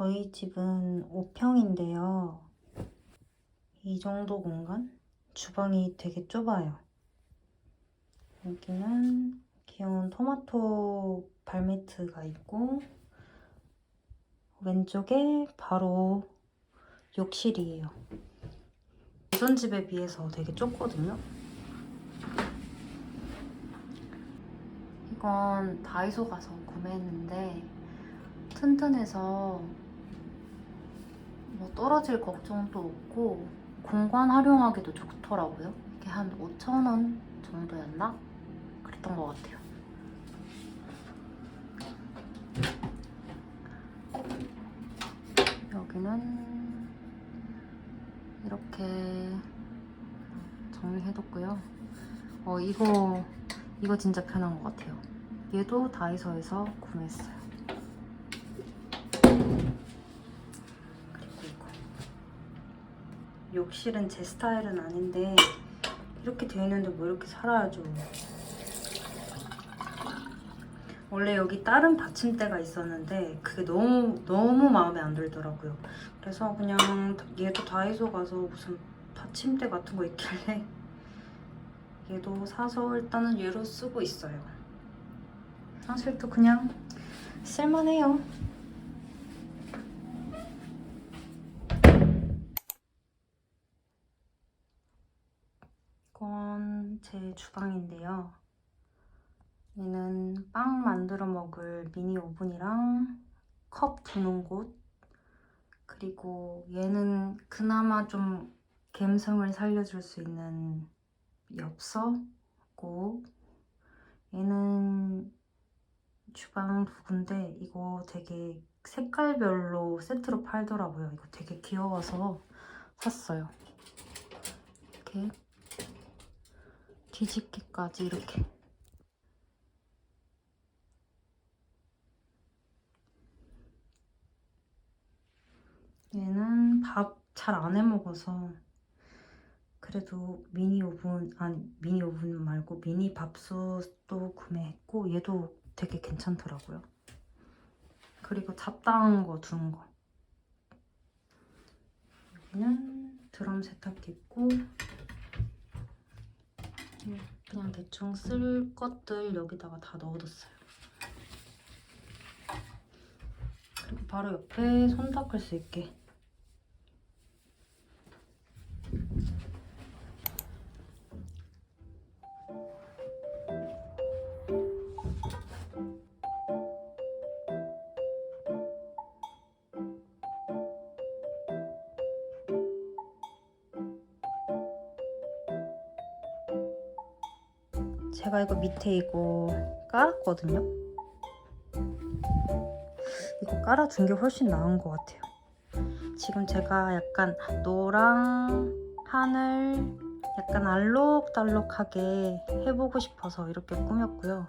저희 집은 5평인데요. 이 정도 공간? 주방이 되게 좁아요. 여기는 귀여운 토마토 발매트가 있고, 왼쪽에 바로 욕실이에요. 예전 집에 비해서 되게 좁거든요. 이건 다이소 가서 구매했는데 튼튼해서 뭐 떨어질 걱정도 없고 공간 활용하기도 좋더라고요. 이게 한 5,000원 정도였나? 그랬던 것 같아요. 여기는 이렇게 정리해뒀고요. 어 이거 이거 진짜 편한 것 같아요. 얘도 다이소에서 구매했어요. 그리고 이거 욕실은 제 스타일은 아닌데 이렇게 되어 있는데 뭐 이렇게 살아야죠. 원래 여기 다른 받침대가 있었는데 그게 너무 너무 마음에 안 들더라고요. 그래서 그냥 얘도 다이소 가서 무슨 받침대 같은 거 있길래 얘도 사서 일단은 얘로 쓰고 있어요. 사실 또 그냥 쓸만해요. 제 주방인데요. 얘는 빵 만들어 먹을 미니 오븐이랑 컵 두는 곳 그리고 얘는 그나마 좀 감성을 살려줄 수 있는 엽서고 얘는 주방 도구인데 이거 되게 색깔별로 세트로 팔더라고요. 이거 되게 귀여워서 샀어요. 이렇게 뒤집기까지 이렇게 얘는 밥 잘 안 해 먹어서 그래도 미니 오븐 아니 미니 오븐 말고 미니 밥솥도 구매했고 얘도 되게 괜찮더라고요. 그리고 잡다한 거 두는 거. 여기는 드럼 세탁기 있고 그냥 대충 쓸 것들 여기다가 다 넣어뒀어요. 그리고 바로 옆에 손 닦을 수 있게 제가 이거 밑에 이거 깔았거든요. 이거 깔아준 게 훨씬 나은 것 같아요. 지금 제가 약간 노랑 하늘 약간 알록달록하게 해보고 싶어서 이렇게 꾸몄고요.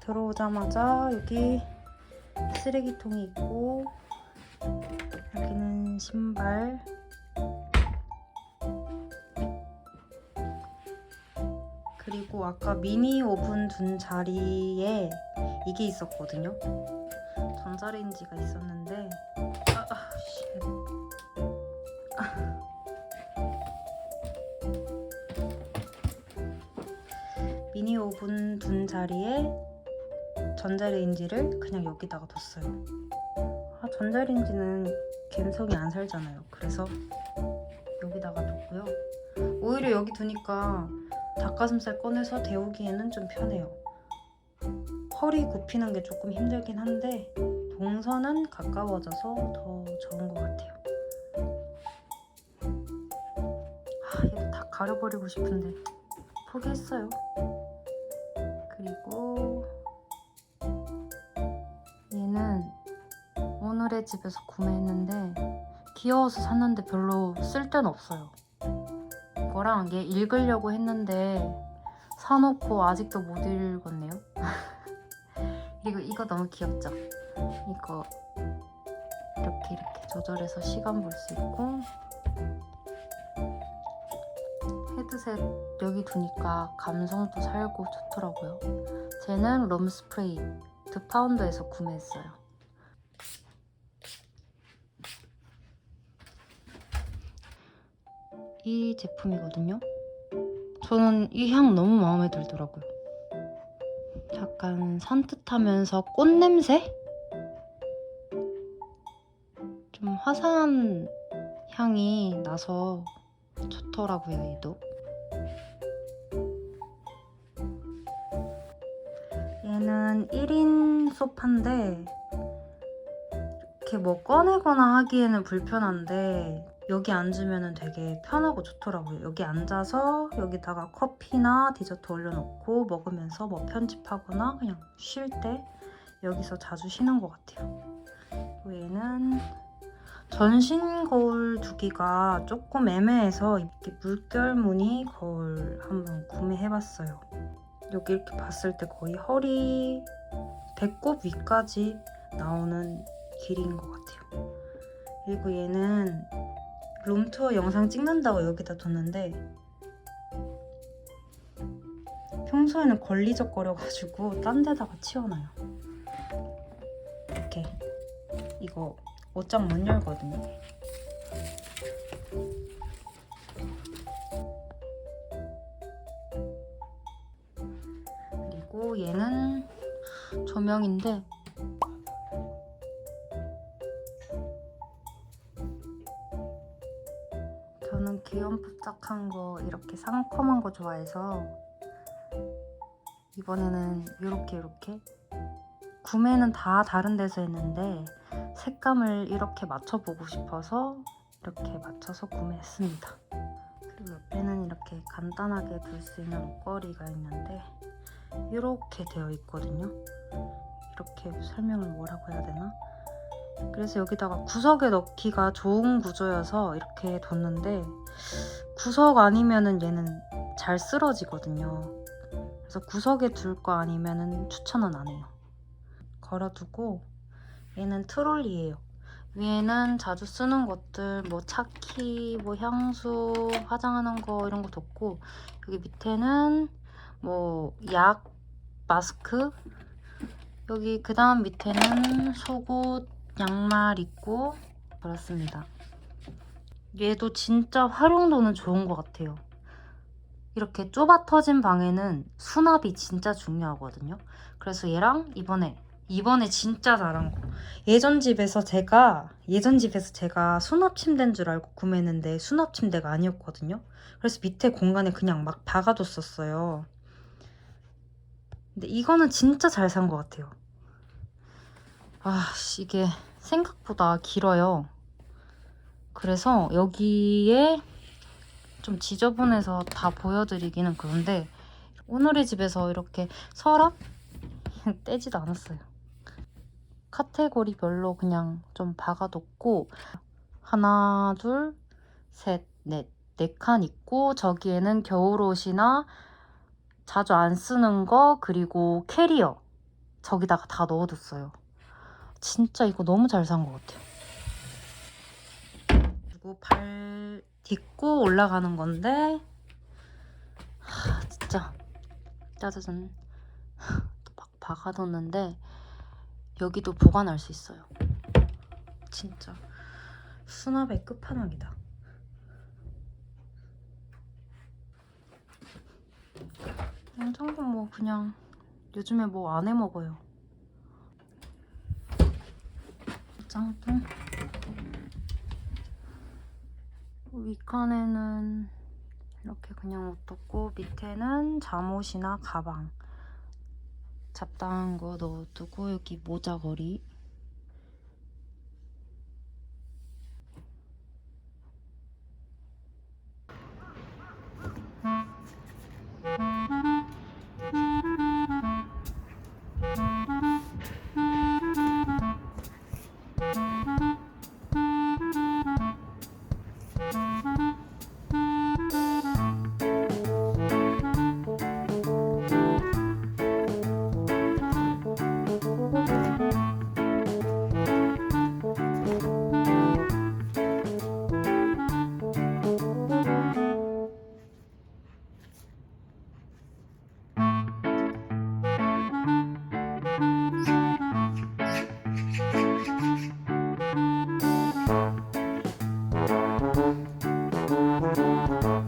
들어오자마자 여기 쓰레기통이 있고 여기는 신발 그리고 아까 미니 오븐 둔 자리에 이게 있었거든요. 전자레인지가 있었는데 아, 아, 씨. 미니 오븐 둔 자리에 전자레인지를 그냥 여기다가 뒀어요. 아, 전자레인지는 감성이 안 살잖아요. 그래서 여기다가 뒀고요. 오히려 여기 두니까 닭가슴살 꺼내서 데우기에는 좀 편해요. 허리 굽히는 게 조금 힘들긴 한데 동선은 가까워져서 더 좋은 것 같아요. 아, 이거 다 가려버리고 싶은데 포기했어요. 그리고 얘는 오늘의 집에서 구매했는데 귀여워서 샀는데 별로 쓸 데는 없어요. 이거랑 얘 읽으려고 했는데 사놓고 아직도 못 읽었네요. 그리고 이거 너무 귀엽죠? 이거 이렇게 이렇게 조절해서 시간 볼 수 있고 헤드셋 여기 두니까 감성도 살고 좋더라고요. 쟤는 럼 스프레이 드 파운드에서 구매했어요. 이 제품이거든요. 저는 이 향 너무 마음에 들더라고요. 약간 산뜻하면서 꽃 냄새? 좀 화사한 향이 나서 좋더라고요, 얘도. 얘는 1인 소파인데 이렇게 뭐 꺼내거나 하기에는 불편한데 여기 앉으면 되게 편하고 좋더라고요. 여기 앉아서 여기다가 커피나 디저트 올려놓고 먹으면서 뭐 편집하거나 그냥 쉴 때 여기서 자주 쉬는 것 같아요. 얘는 전신 거울 두기가 조금 애매해서 이렇게 물결 무늬 거울 한번 구매해봤어요. 여기 이렇게 봤을 때 거의 허리, 배꼽 위까지 나오는 길이인 것 같아요. 그리고 얘는 룸투어 영상 찍는다고 여기다 뒀는데 평소에는 걸리적거려가지고 딴 데다가 치워놔요. 이렇게 이거 옷장 못 열거든요. 그리고 얘는 조명인데 귀염뽀짝한 거 이렇게 상큼한 거 좋아해서 이번에는 이렇게 이렇게 구매는 다 다른 데서 했는데 색감을 이렇게 맞춰보고 싶어서 이렇게 맞춰서 구매했습니다. 그리고 옆에는 이렇게 간단하게 둘 수 있는 옷걸이가 있는데 이렇게 되어 있거든요. 이렇게 설명을 뭐라고 해야 되나? 그래서 여기다가 구석에 넣기가 좋은 구조여서 이렇게 뒀는데 구석 아니면은 얘는 잘 쓰러지거든요. 그래서 구석에 둘 거 아니면은 추천은 안 해요. 걸어두고 얘는 트롤리예요. 위에는 자주 쓰는 것들 뭐 차키, 뭐 향수, 화장하는 거 이런 거 뒀고 여기 밑에는 뭐 약, 마스크 여기 그 다음 밑에는 속옷, 양말 있고 그렇습니다. 얘도 진짜 활용도는 좋은 것 같아요. 이렇게 좁아 터진 방에는 수납이 진짜 중요하거든요. 그래서 얘랑 이번에 이번에 진짜 잘한 거. 예전 집에서 제가 예전 집에서 제가 수납 침대인 줄 알고 구매했는데 수납 침대가 아니었거든요. 그래서 밑에 공간에 그냥 막 박아뒀었어요. 근데 이거는 진짜 잘 산 것 같아요. 아, 씨, 이게 생각보다 길어요. 그래서 여기에 좀 지저분해서 다 보여드리기는 그런데 오늘의 집에서 이렇게 서랍 떼지도 않았어요. 카테고리별로 그냥 좀 박아뒀고 하나, 둘, 셋, 넷, 네 칸 있고 저기에는 겨울옷이나 자주 안 쓰는 거 그리고 캐리어 저기다가 다 넣어뒀어요. 진짜 이거 너무 잘 산 것 같아요. 그리고 발 딛고 올라가는 건데 하, 진짜 짜자잔 막 박아뒀는데 여기도 보관할 수 있어요. 진짜 수납의 끝판왕이다. 냉장고 뭐 그냥 요즘에 뭐 안 해 먹어요. 짱뚱. 윗칸에는 이렇게 그냥 옷 뒀고 밑에는 잠옷이나 가방 잡다한 거 넣어두고 여기 모자걸이 Música